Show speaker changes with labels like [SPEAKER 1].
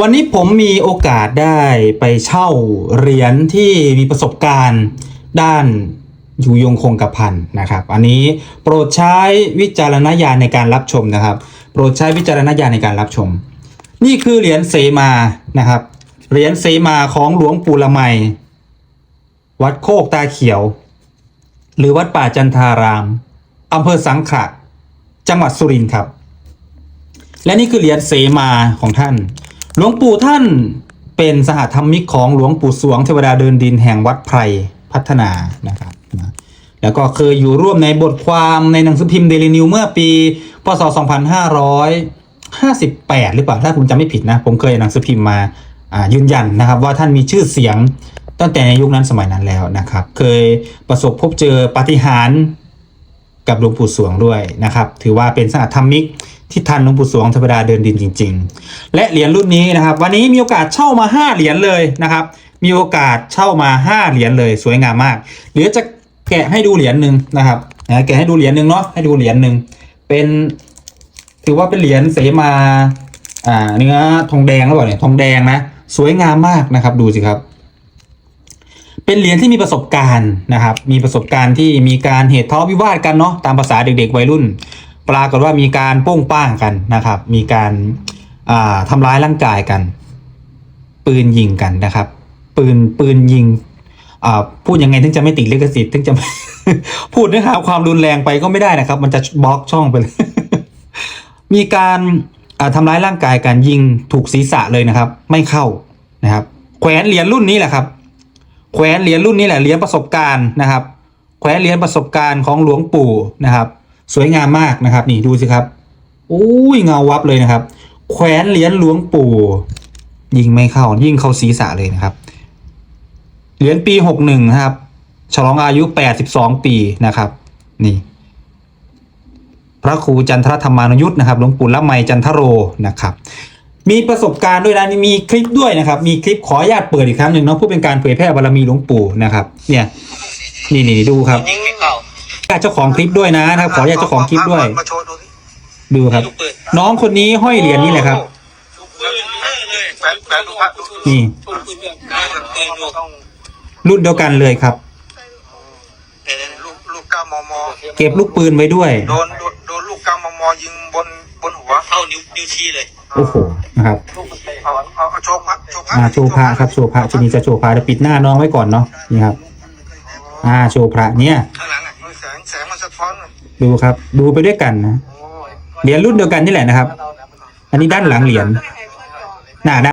[SPEAKER 1] วันนี้ผมมีโอกาสได้ไปเช่าเหรียญที่มีประสบการณ์ด้านอยู่ยงคงกระพันนะครับ อันนี้โปรดใช้วิจารณญาณในการรับชมนะครับ โปรดใช้วิจารณญาณในการรับชม นี่คือเหรียญเสมานะครับเหรียญเสมาของหลวงปู่ละไมวัดโคกตาเขียว หรือวัดป่าจันทารามอำเภอสังขะจังหวัดสุรินทร์ครับ และนี่คือเหรียญเสมาของท่าน หลวงปู่ท่านเป็นสหธรรมิกของหลวงปู่สวงเทวดาเดินดินแห่งวัดไพรพัฒนานะครับนะแล้วก็เคยอยู่ร่วมในบทความในหนังสือพิมพ์เดลินิวเมื่อปีพศ 2558 หรือเปล่าถ้าผมจำไม่ผิดนะ ผมเคยหนังสือพิมพ์มาายืนยันนะครับ ว่าท่านมีชื่อเสียงตั้งแต่ในยุคนั้นสมัยนั้นแล้วนะครับ เคยประสบพบเจอปาฏิหาริย์กับหลวงปู่สวงด้วยนะครับ ถือว่าเป็นสหธรรมิก ที่ทันหลวงปู่สวงเทวดาเดินดินจริง ๆ และเหรียญรุ่นนี้นะครับ วันนี้มีโอกาสเช่ามา 5 เหรียญเลยนะครับ มีโอกาสเช่ามา 5 เหรียญเลยสวยงามมากเดี๋ยวจะแกะให้ดูเหรียญหนึ่งนะครับนะแกะให้ดูเหรียญหนึ่งเนาะให้ดูเหรียญหนึ่งเป็นถือว่าเป็นเหรียญเสมาอ่าเนื้อทองแดงแล้วเปล่าเนี่ยทองแดงนะสวยงามมากนะครับ ดูสิครับ เป็นเหรียญที่มีประสบการณ์นะครับ มีประสบการณ์ที่มีการเหตุทะเลาะวิวาทกันเนาะตามภาษาเด็กๆวัยรุ่น ปรากฏว่ามีการโป้งป้างกันนะครับ มีการาทำร้ายร่างกายกัน ปืนยิงกันนะครับ ปืนปืนยิงพูดยังไงถึงจะไม่ติดลิขสิทธิ์ถึงจะพูดเนื้อหาความรุนแรงไปก็ไม่ได้นะครับ มันจะบล็อกช่องไปเลย มีการาทำร้ายร่างกายการยิงถูกศีรษะเลยนะครับ ไม่เข้านะครับแขวนเหรียญรุ่นนี้แหละครับ แขวนเหรียญรุ่นนี้แหละเหรียญประสบการณ์นะครับ แขวนเหรียญประสบการณ์ของหลวงปู่นะครับ สวยงามมากนะครับนี่ดูสิครับอุ้ยเงาวับเลยนะครับ แขวนเหรียญหลวงปู่ ยิงไม่เข้า ยิงเข้าศีรษะเลยนะครับเหรียญปีหกหนึ่งครับ ฉลองอายุแปดสิบสองปีนะครับ นี่ พระครูจันทรธรรมานุยุทธ์นะครับหลวงปู่ละไมจันทโรนะครับมีประสบการณ์ด้วยนะมีคลิปด้วยนะครับ มีคลิปขออนุญาตเปิดอีกครั้งหนึ่งเนาะเพื่อเป็นการเผยแพร่บารมีหลวงปู่นะครับ เนี่ย นี่นี่ดูครับ
[SPEAKER 2] ยิงไา
[SPEAKER 1] ญาติเจ้าของคลิปด้วยนะครับขออนุญาตเจ้าของคลิปด้วย
[SPEAKER 3] มาโชว์ดูสิ
[SPEAKER 1] ดูครับ
[SPEAKER 2] ลูกปืน
[SPEAKER 1] น้องคนนี้ห้อยเหรียญนี่แหละครับ
[SPEAKER 2] ลูกปืนเลย
[SPEAKER 3] แปะแปะดูพระดู
[SPEAKER 1] นี่
[SPEAKER 2] ลูกปืนแบบปืนดู
[SPEAKER 3] ต้อง
[SPEAKER 1] รุ่นเดียวกันเลยครับ
[SPEAKER 2] เดี๋ยว
[SPEAKER 3] ลูกลูกเก้ามม
[SPEAKER 1] เก็บลูกปืนไว้ด้วย
[SPEAKER 3] โดนโดนโดนลูกเก้ามมยิงบนบนหัว
[SPEAKER 2] เข้านิ้วนิ้วชี้เลย
[SPEAKER 1] โอ้โหนะครับ
[SPEAKER 3] เอาเอาเอาโชว์พระโชว์พระ
[SPEAKER 1] อ่าโชว์พระครับโชว์พระชนีจะโชว์พระเดี๋ยวปิดหน้าน้องไว้ก่อนเนาะนี่ครับ อ่าโชว์พระเนี่ย
[SPEAKER 2] ข้างหลังอะ
[SPEAKER 1] ดูครับ ดูไปด้วยกันนะ
[SPEAKER 3] โอ้ย
[SPEAKER 1] เหรียญรุ่นเดียวกันนี่แหละนะครับ อันนี้ด้านหลังเหรียญหน้าด้าน